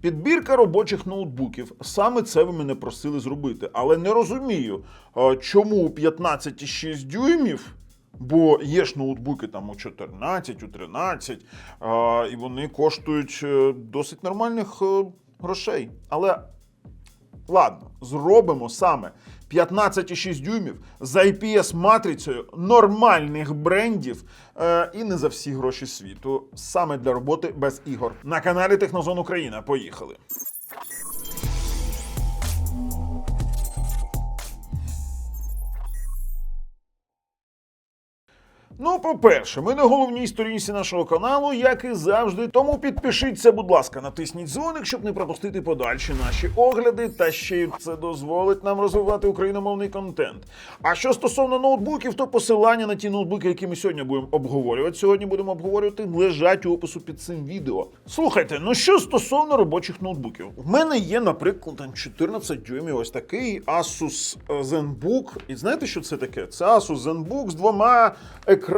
Підбірка робочих ноутбуків. Саме це ви мене просили зробити. Але не розумію, чому 15,6 дюймів. Бо є ж ноутбуки там у 14, у 13, а, і вони коштують е, досить нормальних е, грошей. Але ладно, зробимо саме 15,6 дюймів з IPS-матрицею нормальних брендів е, і не за всі гроші світу. Саме для роботи без ігор. На каналі Технозон Україна. Поїхали. Ну, по-перше, ми на головній сторінці нашого каналу, як і завжди. Тому підпишіться, будь ласка, натисніть дзвоник, щоб не пропустити подальші наші огляди. Та ще й це дозволить нам розвивати україномовний контент. А що стосовно ноутбуків, то посилання на ті ноутбуки, які ми сьогодні будемо обговорювати. Сьогодні будемо обговорювати, лежать у опису під цим відео. Слухайте, ну що стосовно робочих ноутбуків, в мене є, наприклад, там 14 дюймів, ось такий Asus ZenBook. І знаєте, що це таке? Це Asus ZenBook з двома екранами.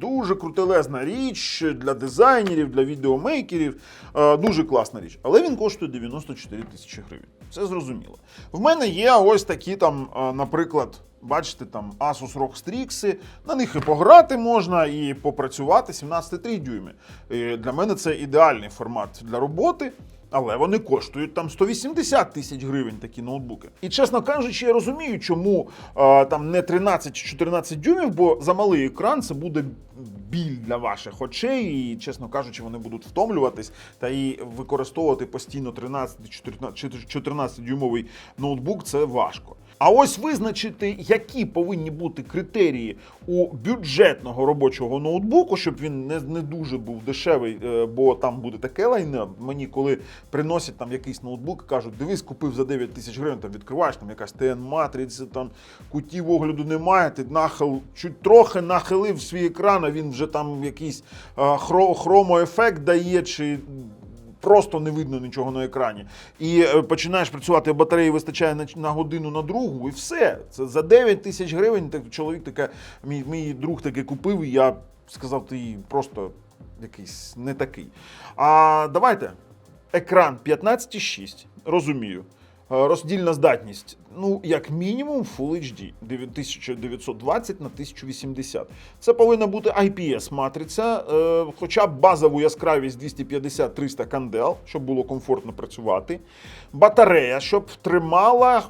Дуже крутелезна річ для дизайнерів, для відеомейкерів. Е, Дуже класна річ. Але він коштує 94 тисячі гривень. Це зрозуміло. В мене є ось такі там, е, наприклад. Бачите, там Asus ROG Strix, на них і пограти можна, і попрацювати 17,3 дюйми. І для мене це ідеальний формат для роботи. Але вони коштують там 180 тисяч гривень такі ноутбуки. І чесно кажучи, я розумію, чому е, там не 13 чи 14 дюймів, бо за малий екран це буде біль для ваших очей, і, чесно кажучи, вони будуть втомлюватись та і використовувати постійно 13 чи 14 дюймовий ноутбук це важко. А ось визначити, які повинні бути критерії у бюджетного робочого ноутбуку, щоб він не, не дуже був дешевий, е, бо там буде таке лайне. Мені коли приносять там якийсь ноутбук, кажуть, дивись, купив за 9 тисяч гривень, там відкриваєш там якась TN-матриця, там кутів огляду немає, ти нахил, чуть трохи нахилив свій екран, а він вже там якийсь е, хро, хромоефект дає, чи просто не видно нічого на екрані. І е, починаєш працювати, батареї вистачає на, на годину на другу, і все. Це за 9 тисяч гривень. Так чоловік таке, мій, мій друг таке купив, і я сказав, ти просто якийсь не такий. А давайте. Екран 15,6, розумію. Е, Роздільна здатність, ну, як мінімум, Full HD 1920 на 1080. Це повинна бути IPS-матриця, е, хоча б базову яскравість 250-300 кандел, щоб було комфортно працювати. Батарея, щоб тримала, е,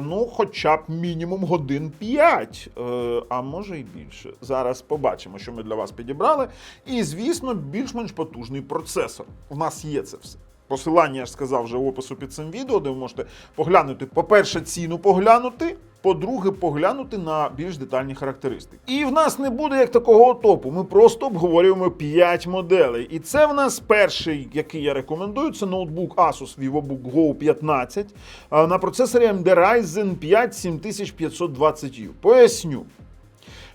ну, хоча б мінімум годин 5, е, а може і більше. Зараз побачимо, що ми для вас підібрали. І, звісно, більш-менш потужний процесор. У нас є це все. Посилання я ж сказав вже в опису під цим відео, де ви можете поглянути, по-перше, ціну поглянути. По-друге, поглянути на більш детальні характеристики. І в нас не буде як такого топу. Ми просто обговорюємо 5 моделей. І це в нас перший, який я рекомендую, це ноутбук Asus VivoBook Go 15 на процесорі AMD Ryzen 5 7520U. Поясню.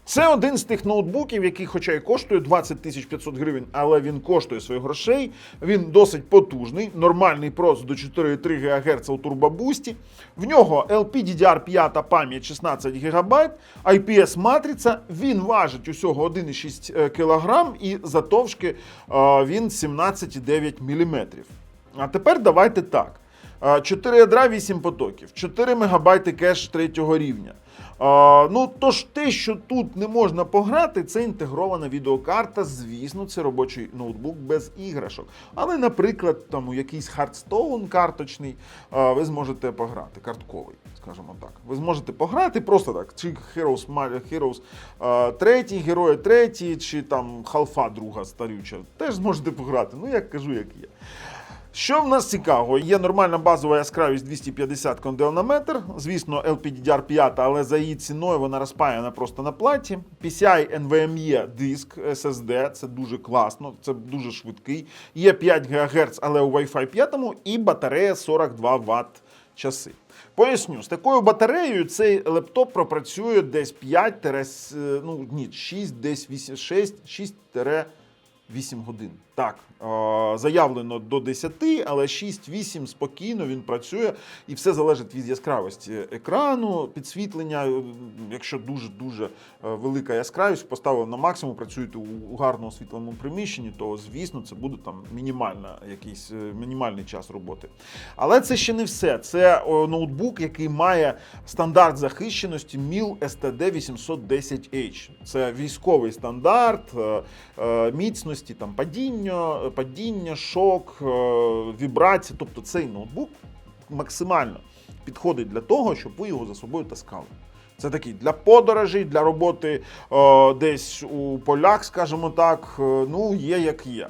Це один з тих ноутбуків, який, хоча й коштує 20 тисяч 500 гривень, але він коштує своїх грошей. Він досить потужний, нормальний прос до 4,3 ГГц у турбобусті. В нього LPDDR5 пам'ять 16 ГБ, IPS матриця. Він важить усього 1,6 кг і затовшки е, він 17,9 мм. А тепер давайте так. Е, 4 ядра, 8 потоків, 4 МБ кеш третього рівня. Ну, тож те, що тут не можна пограти, це інтегрована відеокарта. Звісно, це робочий ноутбук без іграшок. Але, наприклад, там у якийсь Hearthstone карточний ви зможете пограти, картковий, скажімо так. Ви зможете пограти просто так. Чи Heroes, Heroes а, третій, герої третій, чи там Халфа друга старюча. Теж зможете пограти. Ну, як кажу, як є. Що в нас цікавого? Є нормальна базова яскравість 250 кондел на метр. Звісно, LPDDR5, але за її ціною вона розпаяна просто на платі. PCI NVMe диск SSD, це дуже класно, це дуже швидкий. Є 5 ГГц, але у Wi-Fi 5 і батарея 42 Вт часи. Поясню, з такою батареєю цей лептоп пропрацює десь 5 ну ні, 6, десь 8, 6, 6 8 годин. Так, е, заявлено до 10, але 6-8 спокійно він працює, і все залежить від яскравості екрану, підсвітлення. Е, Якщо дуже дуже е, велика яскравість, поставив на максимум, працюєте у, у гарно освітленому приміщенні, то звісно це буде там мінімальна, якийсь мінімальний час роботи. Але це ще не все. Це ноутбук, який має стандарт захищеності MIL STD 810H. Це військовий стандарт е, е, міцності, там падіння, падіння, шок, вібрація. вібрації. Тобто цей ноутбук максимально підходить для того, щоб ви його за собою таскали. Це такий для подорожей, для роботи е, десь у полях, скажімо так. е, ну, є як є.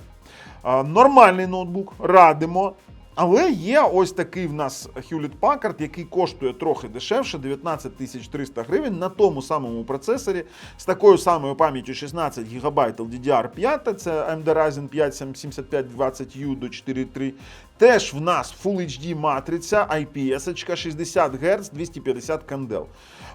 Е, нормальний ноутбук, радимо. Але є ось такий в нас Hewlett Packard, який коштує трохи дешевше, 19 300 гривень на тому самому процесорі з такою самою пам'яттю 16 ГБ LDDR5, це AMD Ryzen 5 7520U до 4.3. Теж в нас Full HD матриця, IPS, 60 Гц, 250 кандел.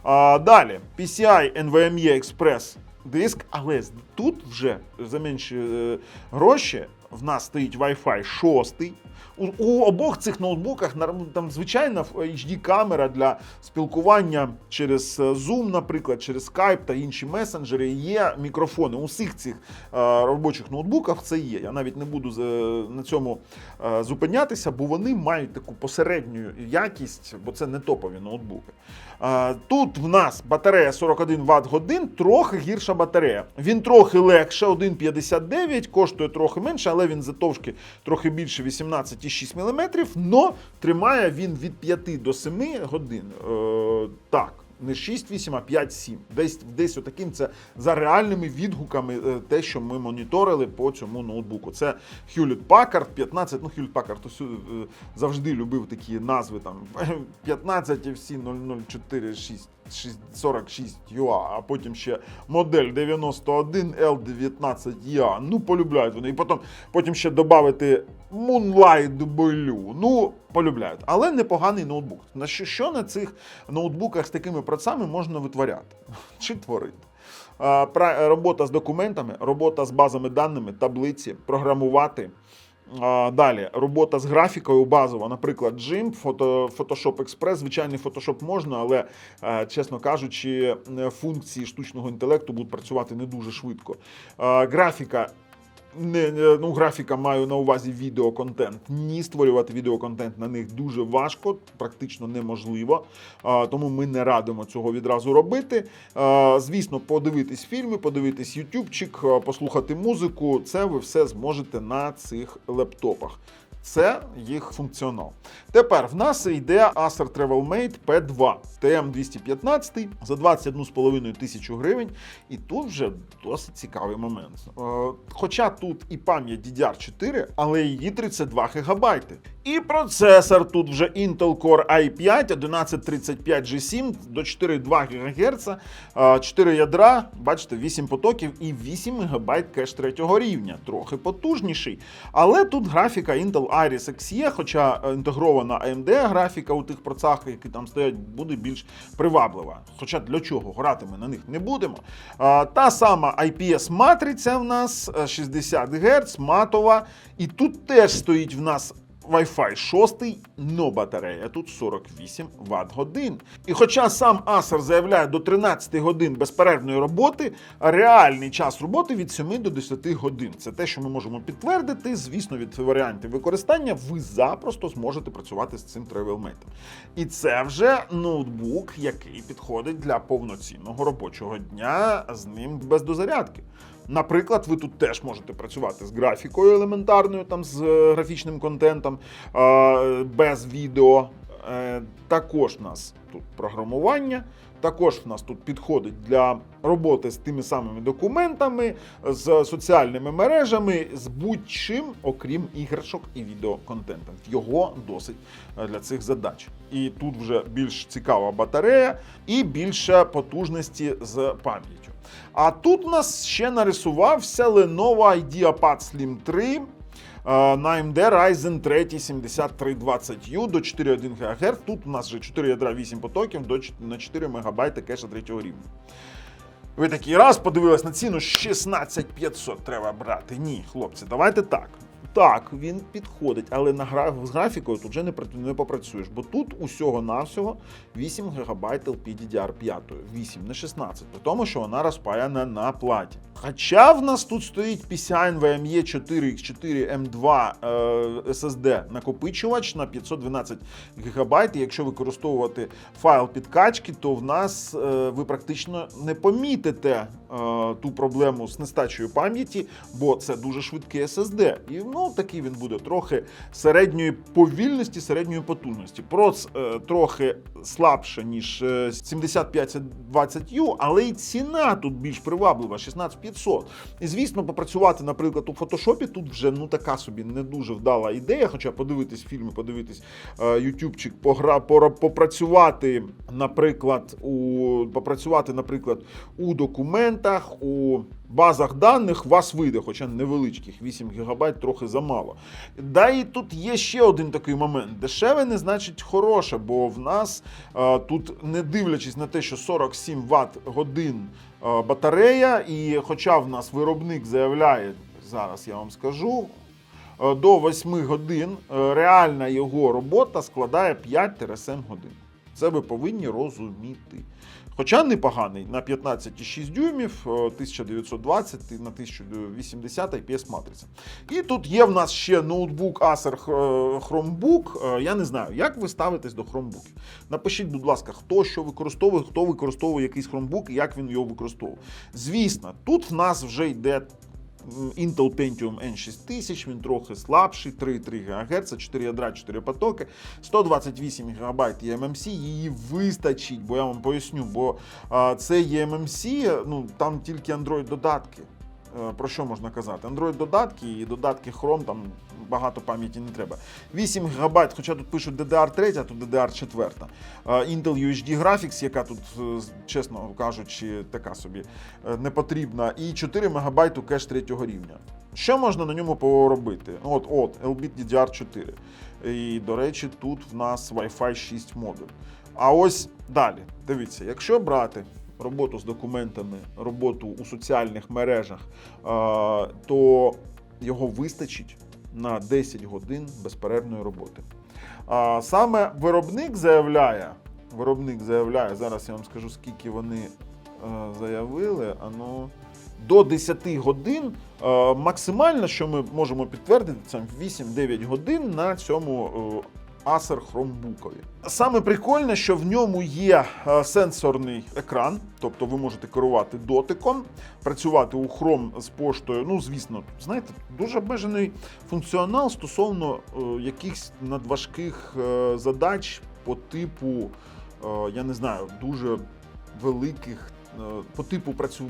А, далі PCI NVMe Express диск, але тут вже за менші е, гроші в нас стоїть Wi-Fi 6. У, у обох цих ноутбуках там звичайна HD камера для спілкування через е, Zoom, наприклад, через Skype та інші месенджери. Є мікрофони. У всіх цих е, робочих ноутбуках це є. Я навіть не буду за- на цьому е, зупинятися, бо вони мають таку посередню якість, бо це не топові ноутбуки. Е, Тут в нас батарея 41 Вт годин, трохи гірша батарея. Він трохи легше, 1,59, коштує трохи менше, але він затовшки трохи більше 18,6 мм, но тримає він від 5 до 7 годин. Е, так. Не 6-8, а 5-7. Десь десь отаким це за реальними відгуками, е, те, що ми моніторили по цьому ноутбуку. Це Hewlett Packard 15. Ну, Hewlett Packard усю- е, завжди любив такі назви там 15 FC 0046 46 UA, а потім ще модель 91 L19 Ну, полюбляють вони. І потім, потім ще додати Moonlight Blue. Ну, полюбляють. Але непоганий ноутбук. На що, що на цих ноутбуках з такими процесами можна витворяти? Чи творити? Робота з документами, робота з базами даними, таблиці, програмувати. Далі робота з графікою базова, наприклад, Джим, Photoshop Express. Звичайний Photoshop можна, але, е, чесно кажучи, е, функції штучного інтелекту будуть працювати не дуже швидко. Е, Графіка. Не, ну, графіка маю на увазі відеоконтент. Ні, створювати відеоконтент на них дуже важко, практично неможливо. А, тому ми не радимо цього відразу робити. А, звісно, подивитись фільми, подивитись ютубчик, послухати музику. Це ви все зможете на цих лептопах. Це їх функціонал. Тепер в нас йде Acer TravelMate P2 TM215 за 21,5 тисячу гривень. І тут вже досить цікавий момент. Е, Хоча тут і пам'ять DDR4, але її 32 ГБ. І процесор тут вже Intel Core i5 1135G7 до 4,2 ГГц, 4 ядра, бачите, 8 потоків і 8 МБ кеш третього рівня. Трохи потужніший. Але тут графіка Intel Iris Xe, хоча е, інтегрована AMD графіка у тих процах, які там стоять, буде більш приваблива. Хоча для чого грати ми на них не будемо. Та сама IPS-матриця в нас е, 60 Гц, матова. І тут теж стоїть в нас Wi-Fi 6, но батарея тут 48 Вт годин. І хоча сам Acer заявляє до 13 годин безперервної роботи, реальний час роботи від 7 до 10 годин. Це те, що ми можемо підтвердити. Звісно, від варіантів використання ви запросто зможете працювати з цим TravelMate. І це вже ноутбук, який підходить для повноцінного робочого дня з ним без дозарядки. Наприклад, ви тут теж можете працювати з графікою елементарною, там з е, графічним контентом, без відео. Е, Також в нас тут програмування. Також в нас тут підходить для роботи з тими самими документами, з соціальними мережами, з будь-чим, окрім іграшок і відеоконтенту. Його досить е, для цих задач. І тут вже більш цікава батарея і більше потужності з пам'яттю. А тут у нас ще нарисувався Lenovo IdeaPad Slim 3 е, на AMD Ryzen 3 7320U до 4,1 ГГц. Тут у нас вже 4 ядра 8 потоків до, на 4 МБ кеша 3 рівня. Ви такий раз подивились на ціну 16500 треба брати. Ні, хлопці, давайте так. Так, він підходить, але на гра... з графікою тут вже не, не попрацюєш, бо тут усього-навсього 8 ГБ LPDDR5, 8, не 16, при тому, що вона розпаяна на платі. Хоча в нас тут стоїть PCI NVMe 4X4 M2 е, SSD накопичувач на 512 ГБ, і якщо використовувати файл підкачки, то в нас е, ви практично не помітите ту проблему з нестачею пам'яті, бо це дуже швидкий SSD. І ну такий він буде трохи середньої повільності, середньої потужності. Проц е, трохи слабше, ніж е, 7520U, але і ціна тут більш приваблива 16500. І звісно, попрацювати, наприклад, у фотошопі тут вже ну така собі не дуже вдала ідея. Хоча подивитись фільми, подивитись е, ютубчик, погра, попрацювати, наприклад, у попрацювати, наприклад, у документах, у базах даних вас вийде, хоча невеличких 8 ГБ трохи замало. Да і тут є ще один такий момент. Дешеве не значить хороше, бо в нас е, тут, не дивлячись на те, що 47 Вт годин е, батарея, і хоча в нас виробник заявляє, зараз я вам скажу, е, до 8 годин реальна його робота складає 5-7 годин. Це ви повинні розуміти. Хоча непоганий на 15,6 дюймів, е, 1920 на 1080 IPS матриця. І тут є в нас ще ноутбук Acer е, Chromebook. Е, Я не знаю, як ви ставитесь до Chromebookів. Напишіть, будь ласка, хто що використовує, хто використовує якийсь Chromebook і як він його використовує. Звісно, тут в нас вже йде Intel Pentium N6000, він трохи слабший, 3,3 ГГц, 4 ядра, 4 потоки, 128 ГБ eMMC, її вистачить, бо я вам поясню, бо це eMMC, ну там тільки Android додатки. Е, Про що можна казати? Android додатки і додатки Chrome, там багато пам'яті не треба. 8 ГБ, хоча тут пишуть DDR3, а тут DDR4. Е, Intel UHD Graphics, яка тут, е, чесно кажучи, така собі е, не потрібна. І 4 МБ кеш третього рівня. Що можна на ньому поробити? От, от, LBIT DDR4. І, до речі, тут в нас Wi-Fi 6 модуль. А ось далі. Дивіться, якщо брати роботу з документами, роботу у соціальних мережах, то його вистачить на 10 годин безперервної роботи. Саме виробник заявляє, виробник заявляє, зараз я вам скажу, скільки вони е, заявили. Ану, до 10 годин максимально, що ми можемо підтвердити, це 8-9 годин на цьому е, Acer Chromebook. Саме прикольне, що в ньому є е, сенсорний екран, тобто ви можете керувати дотиком, працювати у Chrome з поштою. Ну, звісно, знаєте, дуже обмежений функціонал стосовно е, якихось надважких е, задач по типу, я не знаю, дуже великих. Е, По типу працю е,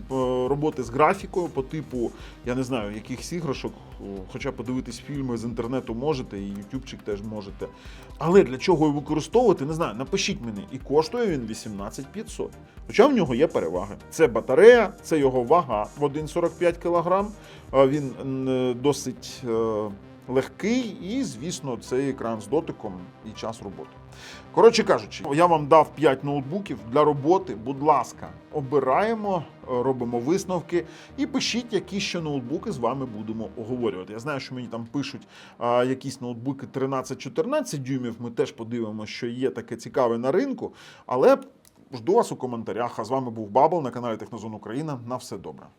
роботи з графікою, по типу, я не знаю, якихось іграшок, хоча подивитись фільми з інтернету можете, і ютубчик теж можете. Але для чого його використовувати, не знаю. Напишіть мені. І коштує він 18500. Хоча в нього є переваги. Це батарея, це його вага в 1,45 кг. Е, Він досить е, легкий, і, звісно, цей екран з дотиком і час роботи. Коротше кажучи, я вам дав 5 ноутбуків для роботи. Будь ласка, обираємо, робимо висновки і пишіть, які ще ноутбуки з вами будемо оговорювати. Я знаю, що мені там пишуть а, якісь ноутбуки 13-14 дюймів. Ми теж подивимося, що є таке цікаве на ринку. Але жду вас у коментарях. А з вами був Бабл на каналі Технозон Україна. На все добре.